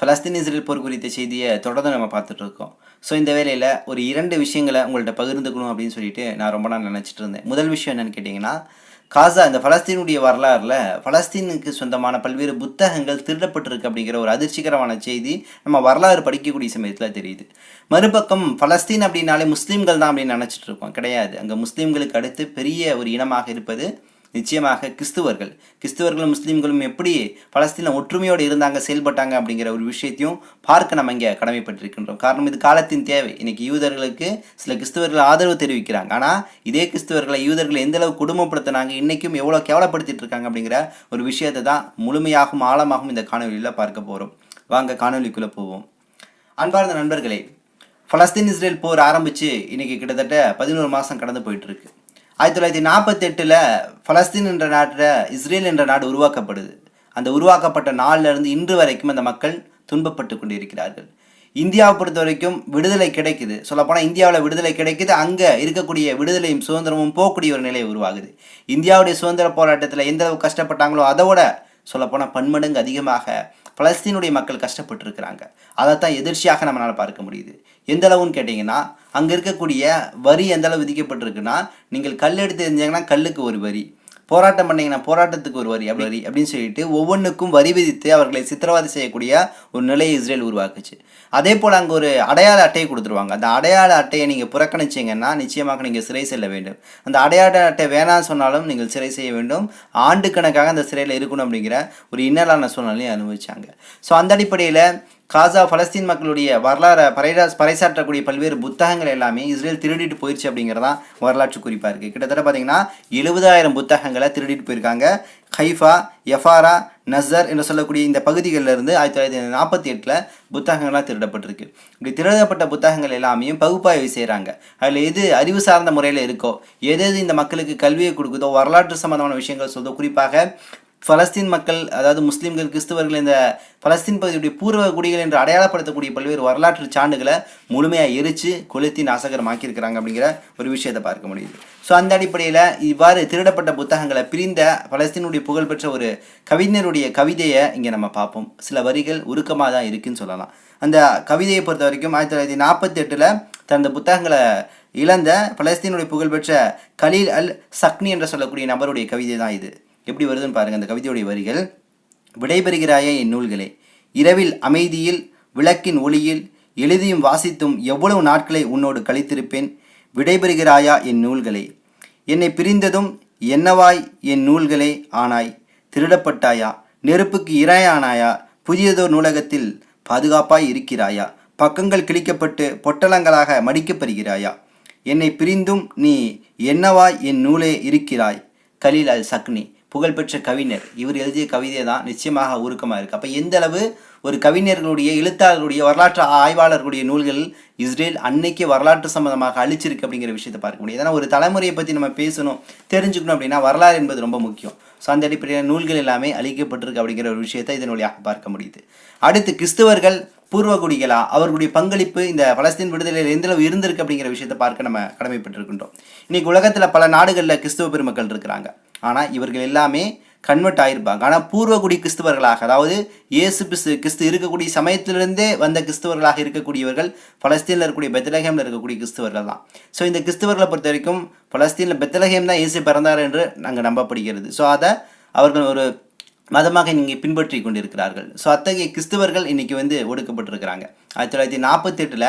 Palestine Israel போர் குறித்த செய்தியை தொடர்ந்து நம்ம பார்த்துட்டு இருக்கோம். ஸோ இந்த வேலையில் ஒரு இரண்டு விஷயங்களை உங்கள்கிட்ட பகிர்ந்துக்கணும் அப்படின்னு சொல்லிட்டு நான் ரொம்ப நாள் நினச்சிட்டு இருந்தேன். முதல் விஷயம் என்னன்னு கேட்டிங்கன்னா காசா இந்த பலஸ்தீனுடைய வரலாறில் பலஸ்தீனுக்கு சொந்தமான பல்வேறு புத்தகங்கள் திருடப்பட்டிருக்கு அப்படிங்கிற ஒரு அதிர்ச்சிகரமான செய்தி நம்ம வரலாறு படிக்கக்கூடிய சமயத்தில் தெரியுது. மறுபக்கம் பலஸ்தீன் அப்படின்னாலே முஸ்லீம்கள் தான் அப்படின்னு நினச்சிட்டு இருக்கோம். கிடையாது. அங்கே முஸ்லீம்களுக்கு அடுத்து பெரிய ஒரு இனமாக இருப்பது நிச்சயமாக கிறிஸ்துவர்கள். கிறிஸ்துவர்களும் முஸ்லீம்களும் எப்படி பலஸ்தீனில் ஒற்றுமையோடு இருந்தாங்க செயல்பட்டாங்க அப்படிங்கிற ஒரு விஷயத்தையும் பார்க்க நம்ம இங்கே கடமைப்பட்டிருக்கின்றோம். காரணம் இது காலத்தின் தேவை. இன்னைக்கு யூதர்களுக்கு சில கிறிஸ்துவர்கள் ஆதரவு தெரிவிக்கிறாங்க. ஆனால் இதே கிறிஸ்துவர்களை யூதர்கள் எந்த அளவு இன்றைக்கும் எவ்வளோ கேவலப்படுத்திட்டு இருக்காங்க அப்படிங்கிற ஒரு விஷயத்தை தான் முழுமையாகவும் ஆழமாகவும் இந்த காணொலியில் பார்க்க போகிறோம் வாங்க காணொலிக்குள்ளே போவோம். அன்பார்ந்த நண்பர்களே பலஸ்தீன் இஸ்ரேல் போர் ஆரம்பித்து இன்றைக்கி கிட்டத்தட்ட பதினோரு மாதம் கடந்து போயிட்டுருக்கு ஆயிரத்தி தொள்ளாயிரத்தி நாற்பத்தெட்டில் பலஸ்தீன் என்ற நாட்டில் இஸ்ரேல் என்ற நாடு உருவாக்கப்படுது. அந்த உருவாக்கப்பட்ட நாளிலிருந்து இன்று வரைக்கும் அந்த மக்கள் துன்பப்பட்டு கொண்டிருக்கிறார்கள். இந்தியாவை பொறுத்த வரைக்கும் விடுதலை கிடைக்குது. சொல்லப்போனால் இந்தியாவில் விடுதலை கிடைக்குது. அங்கே இருக்கக்கூடிய விடுதலையும் சுதந்திரமும் போகக்கூடிய ஒரு நிலை உருவாகுது. இந்தியாவுடைய சுதந்திர போராட்டத்தில் எந்த அளவு கஷ்டப்பட்டாங்களோ அதோட சொல்லப்போனால் பன்மடங்கு அதிகமாக பலஸ்தீனுடைய மக்கள் கஷ்டப்பட்டுருக்கிறாங்க. அதை தான் எதிர்ச்சியாக நம்மளால் பார்க்க முடியுது. எந்த அளவுன்னு கேட்டிங்கன்னா அங்கே இருக்கக்கூடிய வரி எந்த அளவு விதிக்கப்பட்டிருக்குன்னா நீங்கள் கல் எடுத்து எரிஞ்சிங்கன்னா கல்லுக்கு ஒரு வரி. போராட்டம் பண்ணீங்கன்னா போராட்டத்துக்கு ஒரு வரி அப்படி வரி அப்படின்னு சொல்லிட்டு ஒவ்வொன்றுக்கும் வரி விதித்து அவர்களை சித்திரவதை செய்யக்கூடிய ஒரு நிலையை இஸ்ரேல் உருவாக்குச்சு. அதே போல் அங்கே ஒரு அடையாள அட்டையை கொடுத்துருவாங்க. அந்த அடையாள அட்டையை நீங்கள் புறக்கணிச்சிங்கன்னா நிச்சயமாக நீங்கள் சிறை செல்ல வேண்டும். அந்த அடையாள அட்டை வேணாம் சொன்னாலும் நீங்கள் சிறை செய்ய வேண்டும். ஆண்டு கணக்காக அந்த சிறையில் இருக்கணும் அப்படிங்கிற ஒரு இன்னலான சூழ்நிலையை அனுபவிச்சாங்க. ஸோ அந்த அடிப்படையில் காசா பலஸ்தீன் மக்களுடைய வரலாறை பறைரா பறைசாற்றக்கூடிய பல்வேறு புத்தகங்கள் எல்லாமே இஸ்ரேல் திருடிட்டு போயிடுச்சு அப்படிங்கிறதான் வரலாற்று குறிப்பாக இருக்குது கிட்டத்தட்ட பார்த்தீங்கன்னா எழுபதாயிரம் புத்தகங்களை திருடிட்டு போயிருக்காங்க. ஹைஃபா எஃபாரா நசர் என்று சொல்லக்கூடிய இந்த பகுதிகளில் இருந்து ஆயிரத்தி தொள்ளாயிரத்தி நாற்பத்தி எட்டில் புத்தகங்கள்லாம் திருடப்பட்டிருக்கு. இப்படி திருடப்பட்ட புத்தகங்கள் எல்லாமே பகுப்பாய்வு செய்கிறாங்க அதில் எது அறிவு சார்ந்த முறையில் இருக்கோ எது எது இந்த மக்களுக்கு கல்வியை கொடுக்குதோ வரலாற்று சம்மந்தமான விஷயங்கள் சொல்லுதோ குறிப்பாக பலஸ்தீன் மக்கள் அதாவது முஸ்லீம்கள் கிறிஸ்தவர்கள் இந்த பலஸ்தீன் பகுதியுடைய பூர்வ குடிகள் என்று அடையாளப்படுத்தக்கூடிய பல்வேறு வரலாற்று சான்றுகளை முழுமையாக எரித்து கொளுத்தி நாசகரமாக்கியிருக்கிறாங்க அப்படிங்கிற ஒரு விஷயத்தை பார்க்க முடியுது. ஸோ அந்த அடிப்படையில் இவ்வாறு திருடப்பட்ட புத்தகங்களை பிரிந்த பலஸ்தீனுடைய புகழ்பெற்ற ஒரு கவிஞருடைய கவிதையை இங்கே நம்ம பார்ப்போம். சில வரிகள் உருக்கமாக தான் இருக்குன்னு சொல்லலாம். அந்த கவிதையை பொறுத்த வரைக்கும் ஆயிரத்தி தொள்ளாயிரத்தி நாற்பத்தி எட்டில் தனது புத்தகங்களை இழந்த பலஸ்தீனுடைய புகழ்பெற்ற கலீல் அல் சக்னி என்று சொல்லக்கூடிய நபருடைய கவிதை தான் இது. எப்படி வருதுன்னு பாருங்க அந்த கவிதையுடைய வரிகள். விடைபெறுகிறாயே என் நூல்களே இரவில் அமைதியில் விளக்கின் ஒளியில் எழுதியும் வாசித்தும் எவ்வளவு நாட்களை உன்னோடு கழித்திருப்பேன். விடைபெறுகிறாயா என் நூல்களே என்னை பிரிந்ததும் என்னவாய் என் நூல்களே ஆனாய் திருடப்பட்டாயா நெருப்புக்கு இரையானாயா புதியதோர் நூலகத்தில் பாதுகாப்பாய் இருக்கிறாயா பக்கங்கள் கிழிக்கப்பட்டு பொட்டலங்களாக மடிக்கப்பெறுகிறாயா என்னை பிரிந்தும் நீ என்னவாய் என் நூலே இருக்கிறாய் கலீல் அல் சக்னி புகழ்பெற்ற கவிஞர். இவர் எழுதிய கவிதை தான் நிச்சயமாக உருக்கமாக இருக்குது அப்போ எந்த அளவு ஒரு கவிஞர்களுடைய எழுத்தாளர்களுடைய வரலாற்று ஆய்வாளர்களுடைய நூல்கள் இஸ்ரேல் அன்னைக்கு வரலாற்று சம்பந்தமாக அழிச்சிருக்கு அப்படிங்கிற விஷயத்தை பார்க்க முடியும். ஏன்னா ஒரு தலைமுறையை பற்றி நம்ம பேசணும் தெரிஞ்சுக்கணும் அப்படின்னா வரலாறு என்பது ரொம்ப முக்கியம். ஸோ அந்த அடிப்படையில் நூல்கள் எல்லாமே அழிக்கப்பட்டிருக்கு அப்படிங்கிற ஒரு விஷயத்தை இதன் வழியாக பார்க்க முடியுது. அடுத்து கிறிஸ்தவர்கள் பூர்வகுடிகளா? அவர்களுடைய பங்களிப்பு இந்த பலஸ்தீன் விடுதலையில் எந்த அளவு இருந்திருக்கு அப்படிங்கிற விஷயத்தை பார்க்க நம்ம கடமைப்பட்டிருக்கின்றோம். இன்றைக்கி உலகத்தில் பல நாடுகளில் கிறிஸ்தவ பெருமக்கள் இருக்கிறாங்க. ஆனால் இவர்கள் எல்லாமே கன்வெர்ட் ஆகிருப்பாங்க ஆனால் பூர்வகுடி கிறிஸ்துவர்களாக அதாவது இயேசு கிறிஸ்து கிறிஸ்து இருக்கக்கூடிய சமயத்திலிருந்தே வந்த கிறிஸ்தவர்களாக இருக்கக்கூடியவர்கள் பலஸ்தீனில் இருக்கக்கூடிய பெத்தலகேமில் இருக்கக்கூடிய கிறிஸ்துவர்கள் தான். ஸோ இந்த கிறிஸ்தவர்களை பொறுத்த வரைக்கும் பலஸ்தீனில் பெத்தலகேம் தான் இயேசு பிறந்தார் என்று நாங்கள் நம்பப்படுகிறது. ஸோ அதை அவர்கள் ஒரு மதமாக நீங்கள் பின்பற்றி கொண்டிருக்கிறார்கள். ஸோ அத்தகைய கிறிஸ்துவர்கள் இன்றைக்கி வந்து ஒடுக்கப்பட்டிருக்கிறாங்க. ஆயிரத்தி தொள்ளாயிரத்தி நாற்பத்தெட்டில்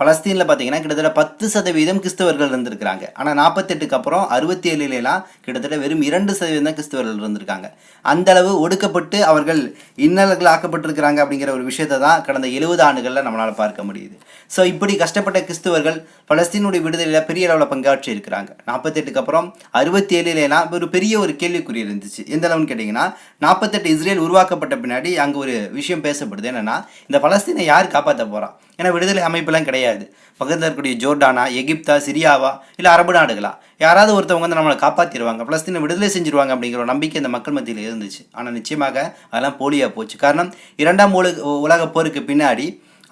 பலஸ்தீனில் பார்த்தீங்கன்னா கிட்டத்தட்ட பத்து சதவீதம் கிறிஸ்தவர்கள் இருந்திருக்கிறாங்க. ஆனால் நாற்பத்தெட்டுக்கு அப்புறம் அறுபத்தி ஏழுலாம் கிட்டத்தட்ட வெறும் இரண்டு சதவீதம் தான் கிறிஸ்தவர்கள் இருந்திருக்காங்க. அந்த அளவு ஒடுக்கப்பட்டு அவர்கள் இன்னல்கள் ஆக்கப்பட்டிருக்கிறாங்க அப்படிங்கிற ஒரு விஷயத்தை தான் கடந்த எழுபது ஆண்டுகளில் நம்மளால் பார்க்க முடியுது. ஸோ இப்படி கஷ்டப்பட்ட கிறிஸ்தவர்கள் பலஸ்தீனுடைய விடுதலையில் பெரிய அளவில் பங்காற்றி இருக்கிறாங்க. நாற்பத்தெட்டுக்கு அப்புறம் அறுபத்தி ஏழுலாம் ஒரு பெரிய ஒரு கேள்விக்குறி இருந்துச்சு. எந்த அளவுன்னு கேட்டிங்கன்னா நாற்பத்தெட்டு இஸ்ரேல் உருவாக்கப்பட்ட பின்னாடி அங்கே ஒரு விஷயம் பேசப்படுது. என்னென்னா இந்த பலஸ்தீனை யார் காப்பாற்ற போகிறான் ஏன்னா விடுதலை அமைப்பெல்லாம் கிடையாது. கிடையாது. பக்கத்தில் இருக்கக்கூடிய ஜோர்டானா எகிப்தா சிரியாவா இல்லை அரபு நாடுகளா? யாராவது ஒருத்தவங்க வந்து நம்மளை காப்பாற்றிடுவாங்க பலஸ்தீனை விடுதலை செஞ்சிருவாங்க அப்படிங்கிற ஒரு நம்பிக்கை இந்த மக்கள் மத்தியில் இருந்துச்சு. ஆனால் நிச்சயமாக அதெல்லாம் போலியாக போச்சு. காரணம் இரண்டாம் உலக உலக போருக்கு பின்னாடி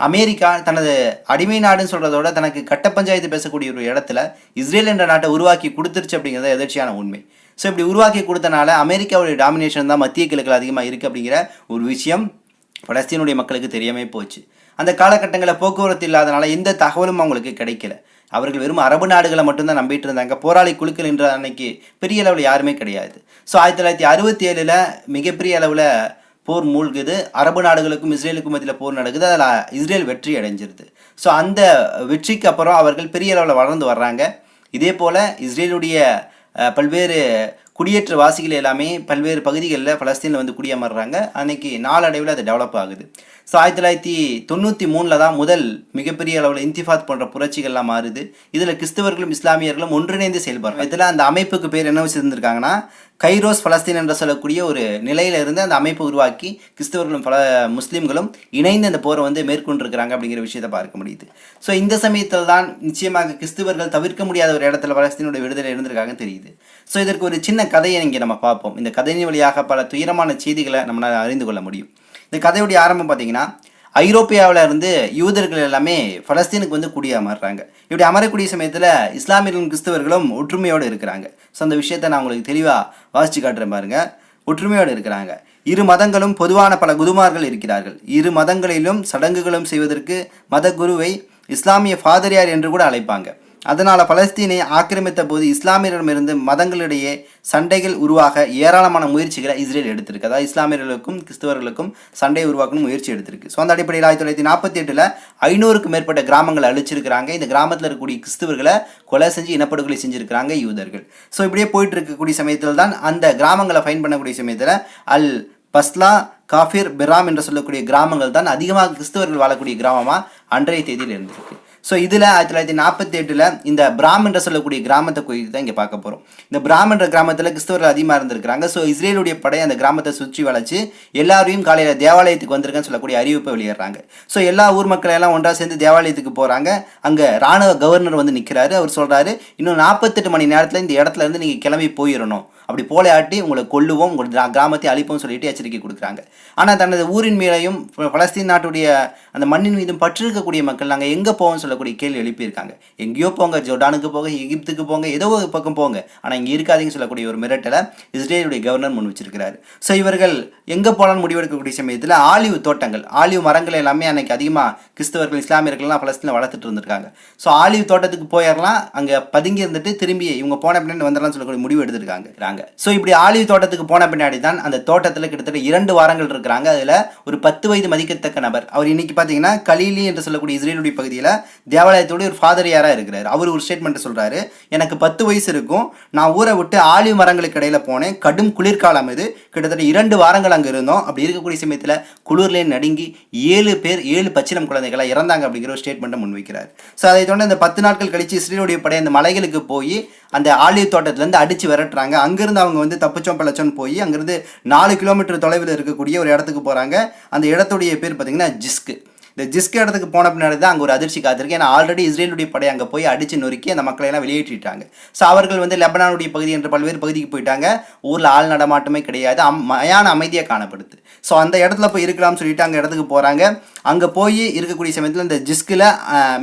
அமெரிக்கா தனது அடிமை நாடுன்னு சொல்கிறதோட தனக்கு கட்ட பஞ்சாயத்து பேசக்கூடிய ஒரு இடத்துல இஸ்ரேல் என்ற நாட்டை உருவாக்கி கொடுத்துருச்சு அப்படிங்கிறது எதிர்ச்சியான உண்மை. ஸோ இப்படி உருவாக்கி கொடுத்தனால அமெரிக்காவுடைய டாமினேஷன் தான் மத்திய கிழக்கில் அதிகமாக இருக்குது அப்படிங்கிற ஒரு விஷயம் பலஸ்தீனுடைய மக்களுக்கு தெரியாமல் போச்சு. அந்த காலகட்டங்களில் போக்குவரத்து இல்லாதனால எந்த தகவலும் அவங்களுக்கு கிடைக்கல. அவர்கள் வெறும் அரபு நாடுகளை மட்டும்தான் நம்பிட்டு இருந்தாங்க. போராளி குழுக்கள் என்ற அன்னைக்கு பெரிய அளவில் யாருமே கிடையாது. ஸோ ஆயிரத்தி தொள்ளாயிரத்தி அறுபத்தி ஏழில் மிகப்பெரிய அளவில் போர் மூழ்குது. அரபு நாடுகளுக்கும் இஸ்ரேலுக்கும் மத்தியில் போர் நடக்குது. அதில் இஸ்ரேல் வெற்றி அடைஞ்சிருது. ஸோ அந்த வெற்றிக்கு அப்புறம் அவர்கள் பெரிய அளவில் வளர்ந்து வர்றாங்க. இதே போல் இஸ்ரேலுடைய பல்வேறு குடியேற்ற வாசிகள் எல்லாமே பல்வேறு பகுதிகளில் பலஸ்தீனில் வந்து குடியமர்றாங்க. அன்னைக்கு நாளடைவில் அது டெவலப் ஆகுது. ஸோ ஆயிரத்தி தொள்ளாயிரத்தி தொண்ணூற்றி மூணில் தான் முதல் மிகப்பெரிய அளவில் இன்திஃபாத் போன்ற புரட்சிகள்லாம் மாறுது. இதில் கிறிஸ்தவர்களும் இஸ்லாமியர்களும் ஒன்றிணைந்து செயல்படுறாங்க. இதில் அந்த அமைப்புக்கு பேர் என்ன வச்சுருந்துருக்காங்கன்னா கைரோஸ் பலஸ்தீன் என்று சொல்லக்கூடிய ஒரு நிலையிலிருந்து அந்த அமைப்பு உருவாக்கி கிறிஸ்தவர்களும் பல முஸ்லீம்களும் இணைந்து அந்த போரை வந்து மேற்கொண்டிருக்கிறாங்க அப்படிங்கிற விஷயத்தை பார்க்க முடியுது. ஸோ இந்த சமயத்தில் தான் நிச்சயமாக கிறிஸ்தவர்கள் தவிர்க்க முடியாத ஒரு இடத்துல பலஸ்தீனுடைய விடுதலை இருந்திருக்காங்க தெரியுது. ஸோ இதற்கு ஒரு சின்ன கதையை இங்கே நம்ம பார்ப்போம். இந்த கதையின் வழியாக பல துயரமான செய்திகளை நம்மளால் அறிந்து கொள்ள முடியும். இந்த கதையுடைய ஆரம்பம் பார்த்தீங்கன்னா ஐரோப்பியாவில் இருந்து யூதர்கள் எல்லாமே பலஸ்தீனுக்கு வந்து குடியமர்றாங்க இப்படி அமரக்கூடிய சமயத்தில் இஸ்லாமியர்களும் கிறிஸ்தவர்களும் ஒற்றுமையோடு இருக்கிறாங்க. ஸோ அந்த விஷயத்தை நான் உங்களுக்கு தெளிவாக வாசித்து காட்டுறேன் பாருங்க. ஒற்றுமையோடு இருக்கிறாங்க. இரு மதங்களும் பொதுவான பல குருமார்கள் இருக்கிறார்கள். இரு மதங்களிலும் சடங்குகளும் செய்வதற்கு மத குருவை இஸ்லாமிய ஃபாதரியார் என்று கூட அழைப்பாங்க. அதனால் பலஸ்தீனை ஆக்கிரமித்த போது இஸ்லாமியரிடமிருந்து மதங்களிடையே சண்டைகள் உருவாக ஏராளமான முயற்சிகளை இஸ்ரேல் எடுத்திருக்கு. அதாவது இஸ்லாமியர்களுக்கும் கிறிஸ்தவர்களுக்கும் சண்டையை உருவாக்கணும் முயற்சி எடுத்திருக்கு. ஸோ அந்த அடிப்படையில் ஆயிரத்தி தொள்ளாயிரத்தி நாற்பத்தி எட்டில் ஐநூறுக்கும் மேற்பட்ட கிராமங்களை அழிச்சிருக்கிறாங்க. இந்த கிராமத்தில் இருக்கக்கூடிய கிறிஸ்தவர்களை கொலை செஞ்சு இனப்படுகொலை செஞ்சிருக்கிறாங்க யூதர்கள். ஸோ இப்படியே போயிட்டு இருக்கக்கூடிய சமயத்தில் தான் அந்த கிராமங்களை ஃபைன் பண்ணக்கூடிய சமயத்தில் அல் பஸ்லா காஃபிர் பிராம் என்று சொல்லக்கூடிய கிராமங்கள் தான் அதிகமாக கிறிஸ்தவர்கள் வாழக்கூடிய கிராமமாக அன்றைய தேதியில் இருந்திருக்கு. ஸோ இதில் ஆயிரத்தி தொள்ளாயிரத்தி நாற்பத்தி எட்டில் இந்த பிராம் சொல்லக்கூடிய கிராமத்தை குறித்து தான் இங்கே பார்க்க போகிறோம் இந்த பிராமன்ற கிராமத்தில் கிறிஸ்தவர்கள் அதிகமாக இருந்திருக்கிறாங்க. ஸோ இஸ்ரேலுடைய படை அந்த கிராமத்தை சுற்றி வளைச்சு எல்லாரையும் காலையில் தேவாலயத்துக்கு வந்திருக்கேன்னு சொல்லக்கூடிய அறிவிப்பை வெளியிடுறாங்க. ஸோ எல்லா ஊர் மக்களெல்லாம் ஒன்றாக சேர்ந்து தேவாலயத்துக்கு போகிறாங்க அங்கே ராணுவ கவர்னர் வந்து நிற்கிறாரு அவர் சொல்கிறாரு இன்னும் நாற்பத்தெட்டு மணி நேரத்தில் இந்த இடத்துல இருந்து நீங்கள் கிளம்பி போயிடணும் அப்படி போலையாட்டி உங்களை கொல்லுவோம் உங்கள் கிராமத்தை அழிப்போம் சொல்லிட்டு எச்சரிக்கை கொடுக்குறாங்க. ஆனால் தனது ஊரின் மேலேயும் பலஸ்தீன் நாட்டுடைய அந்த மண்ணின் மீதும் பற்றிருக்கக்கூடிய மக்கள் நாங்கள் எங்கே போவோம்னு சொல்லக்கூடிய கேள்வி எழுப்பியிருக்காங்க. எங்கேயோ போங்க ஜோர்டானுக்கு போங்க எகிப்துக்கு போங்க ஏதோ ஒரு பக்கம் போங்க. ஆனால் இங்கே இருக்காதீங்கன்னு சொல்லக்கூடிய ஒரு மிரட்டலை இஸ்ரேலுடைய கவர்னர் முன் வச்சிருக்கிறாரு. ஸோ இவர்கள் எங்கே போகலான்னு முடிவெடுக்கக்கூடிய சமயத்தில் ஆலிவ் தோட்டங்கள் ஆலிவ் மரங்கள் எல்லாமே அன்னைக்கு அதிகமாக கிறிஸ்தவர்கள் இஸ்லாமியர்கள்லாம் பலஸ்தீனில் வளர்த்துட்டு இருந்திருக்காங்க. ஸோ ஆலிவ் தோட்டத்துக்கு போயிடலாம் அங்கே பதுங்கி இருந்துட்டு திரும்பி இவங்க போன பின்னாடி வந்துடலாம் சொல்லக்கூடிய முடிவு எடுத்திருக்காங்க ஸோ இப்படி ஆலிவ் தோட்டத்துக்கு போன பின்னாடி தான் அந்த தோட்டத்தில் கிட்டத்தட்ட இரண்டு வாரங்கள் இருக்கிறாங்க. அதில் ஒரு பத்து வயது மதிக்கத்தக்க நபர். அவர் இன்னைக்கு பார்த்தீங்கன்னா கலீலி என்று சொல்லக்கூடிய இஸ்ரேலுடைய பகுதியில் தேவாலயத்தோட ஒரு ஃபாதர் யாராக இருக்கிறார். அவர் ஒரு ஸ்டேட்மெண்ட் சொல்கிறாரு எனக்கு பத்து வயசு இருக்கும். நான் ஊரை விட்டு ஆலிவ் மரங்களுக்கு இடையில் போனேன். கடும் குளிர்காலம் இது. கிட்டத்தட்ட இரண்டு வாரங்கள் அங்கே இருந்தோம். அப்படி இருக்கக்கூடிய சமயத்தில் குளிர்லேயே நடுங்கி ஏழு பேர் ஏழு பச்சிலம் குழந்தைகளாக இறந்தாங்க அப்படிங்கிற ஒரு ஸ்டேட்மெண்ட்டை முன்வைக்கிறார். ஸோ அதை தொடர்ந்து அந்த பத்து நாட்கள் கழித்து இஸ்ரேலுடைய படை அந்த மலைகளுக்கு போய் அந்த ஆலிவ் தோட்டத்துலேருந்து அடித்து விரட்டுறாங்க. அங்கேருந்து அவங்க வந்து தப்பிச்சோம் பழச்சோன்னு போய் அங்கேருந்து நாலு கிலோமீட்டர் தொலைவில் இருக்கக்கூடிய ஒரு இடத்துக்கு போகிறாங்க அந்த இடத்துடைய பேர் பார்த்தீங்கன்னா ஜிஸ்க்கு இந்த ஜிஸ்க இடத்துக்கு போன பின்னாடி தான் அங்கே ஒரு அதிர்ச்சி காத்திருக்கு. ஏன்னா ஆல்ரெடி இஸ்ரேலுடைய படை அங்கே போய் அடித்து நொறுக்கி அந்த மக்களை எல்லாம் வெளியேற்றிட்டாங்க. ஸோ அவர்கள் வந்து லெபனானுடைய பகுதி என்ற பல்வேறு பகுதிக்கு போயிட்டாங்க. ஊரில் ஆள் நடமாட்டமே கிடையாது. அம் மயான அமைதியாக காணப்படுது. ஸோ அந்த இடத்துல போய் இருக்கலாம்னு சொல்லிட்டு அங்கே இடத்துக்கு போகிறாங்க அங்கே போய் இருக்கக்கூடிய சமயத்தில் இந்த ஜிஸ்கில்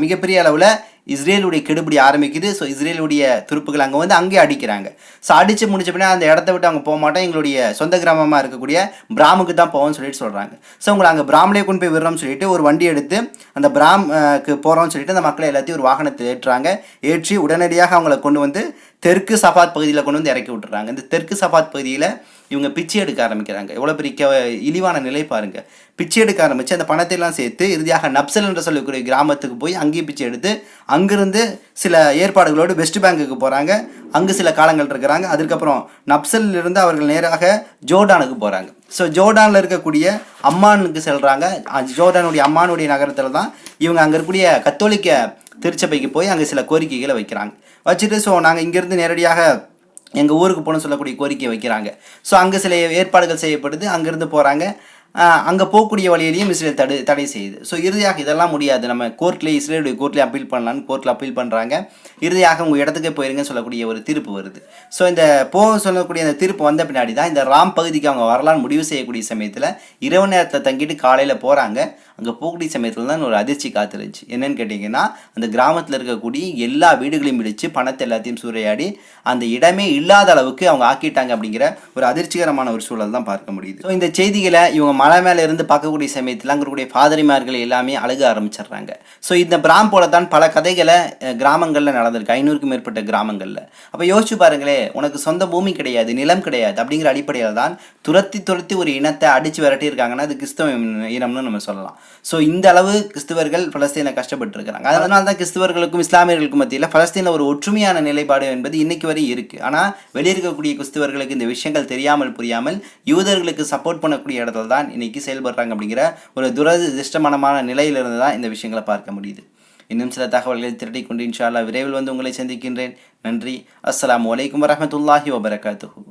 மிகப்பெரிய அளவில் இஸ்ரேலுடைய கெடுபிடி ஆரம்பிக்குது. ஸோ இஸ்ரேலுடைய துருப்புகள் அங்கே வந்து அங்கேயே அடிக்கிறாங்க. ஸோ அடித்து முடிச்ச பின்னா அந்த இடத்த விட்டு அவங்க போக மாட்டோம். எங்களுடைய சொந்த கிராமமாக இருக்கக்கூடிய பிராமுக்கு தான் போவோம்னு சொல்லிட்டு சொல்கிறாங்க ஸோ உங்களை அங்கே பிராமலே கொண்டு போய் விடுறோம்னு சொல்லிட்டு ஒரு வண்டி எடுத்து அந்த பிராம்க்கு போகிறோம்னு சொல்லிட்டு அந்த மக்களை எல்லாத்தையும் ஒரு வாகனத்தில் ஏற்றுறாங்க. ஏற்றி உடனடியாக அவங்கள கொண்டு வந்து தெற்கு சஃபாத் பகுதியில் கொண்டு வந்து இறக்கி விட்டுறாங்க. இந்த தெற்கு சஃபாத் பகுதியில் இவங்க பிச்சை எடுக்க ஆரம்பிக்கிறாங்க. எவ்வளோ பெரிய கெ- இழிவான நிலை பாருங்கள் பிச்சை எடுக்க ஆரம்பித்து அந்த பணத்தை எல்லாம் சேர்த்து இறுதியாக நப்சல் என்று சொல்லக்கூடிய கிராமத்துக்கு போய் அங்கேயும் பிச்சை எடுத்து அங்கிருந்து சில ஏற்பாடுகளோடு வெஸ்ட் பேங்குக்கு போகிறாங்க அங்கு சில காலங்கள் இருக்கிறாங்க. அதுக்கப்புறம் நப்சல்ல இருந்து அவர்கள் நேராக ஜோர்டானுக்கு போகிறாங்க ஸோ ஜோர்டானில் இருக்கக்கூடிய அம்மானுக்கு செல்கிறாங்க ஜோர்டானுடைய அம்மானுடைய நகரத்தில் தான் இவங்க அங்கே இருக்கக்கூடிய கத்தோலிக்க திருச்சபைக்கு போய் அங்கே சில கோரிக்கைகளை வைக்கிறாங்க. வச்சுட்டு ஸோ நாங்கள் இங்கேருந்து நேரடியாக எங்கள் ஊருக்கு போகணும்னு சொல்லக்கூடிய கோரிக்கை வைக்கிறாங்க. ஸோ அங்கே சில ஏற்பாடுகள் செய்யப்படுது. அங்கேருந்து போகிறாங்க அங்கே போகக்கூடிய வழியிலையும் இஸ்ரேல் தடு தடை செய்யுது. ஸோ இறுதியாக இதெல்லாம் முடியாது. நம்ம கோர்ட்லேயே இஸ்ரேலுடைய கோர்ட்லேயே அப்பீல் பண்ணலான்னு கோர்ட்டில் அப்பீல் பண்ணுறாங்க இறுதியாக உங்கள் இடத்துக்கே போயிருங்கன்னு சொல்லக்கூடிய ஒரு தீர்ப்பு வருது. ஸோ இந்த போக சொல்லக்கூடிய அந்த தீர்ப்பு வந்த பின்னாடி தான் இந்த ராம் பகுதிக்கு அவங்க வரலான்னு முடிவு செய்யக்கூடிய சமயத்தில் இரவு நேரத்தில் தங்கிட்டு காலையில் போகிறாங்க அங்கே போகக்கூடிய சமயத்தில் தான் ஒரு அதிர்ச்சி காத்துருந்துச்சு. என்னன்னு கேட்டிங்கன்னா அந்த கிராமத்தில் இருக்கக்கூடிய எல்லா வீடுகளையும் இடித்து பணத்தை எல்லாத்தையும் சூறையாடி அந்த இடமே இல்லாத அளவுக்கு அவங்க ஆக்கிட்டாங்க அப்படிங்கிற ஒரு அதிர்ச்சிகரமான ஒரு சூழல் தான் பார்க்க முடியுது. ஸோ இந்த செய்திகளை இவங்க மலை மேலே இருந்து பார்க்கக்கூடிய சமயத்தில் அங்கே இருக்கக்கூடிய பாதிரிமார்கள் எல்லாமே அழுக ஆரம்பிச்சிடுறாங்க. ஸோ இந்த பிராம் போல தான் பல கதைகளை கிராமங்களில் நடந்திருக்கு. ஐநூறுக்கும் மேற்பட்ட கிராமங்களில். அப்போ யோசிச்சு பாருங்களே உனக்கு சொந்த பூமி கிடையாது நிலம் கிடையாது அப்படிங்கிற அடிப்படையில் தான் துரத்தி துரத்தி ஒரு இனத்தை அடித்து விரட்டி இருக்காங்கன்னா அது கிறிஸ்தவ இனம்னு நம்ம சொல்லலாம். ஸோ இந்த அளவு கிறிஸ்தவர்கள் பலஸ்தீனை கஷ்டப்பட்டு இருக்கிறாங்க அதனால தான் கிறிஸ்தவர்களுக்கும் இஸ்லாமியர்களுக்கும் மத்தியில் பலஸ்தீனில் ஒரு ஒற்றுமையான நிலைப்பாடு என்பது இன்னைக்கு வரை இருக்குது ஆனால் வெளியே இருக்கக்கூடிய கிறிஸ்தவர்களுக்கு இந்த விஷயங்கள் தெரியாமல் புரியாமல் யூதர்களுக்கு சப்போர்ட் பண்ணக்கூடிய இடத்துல தான் இன்னைக்கு செயல்படுறாங்க அப்படிங்கிற ஒரு துரதிருஷ்டமனமான நிலையிலிருந்து தான் இந்த விஷயங்களை பார்க்க முடியுது. இன்னும் சில தகவல்களை திரட்டி கொண்டு இன்ஷால்லா விரைவில் வந்து உங்களை சந்திக்கின்றேன். நன்றி. அஸ்லாம் வலைக்கம் வரமத்துல்லாஹி வபரகாத்துஹு.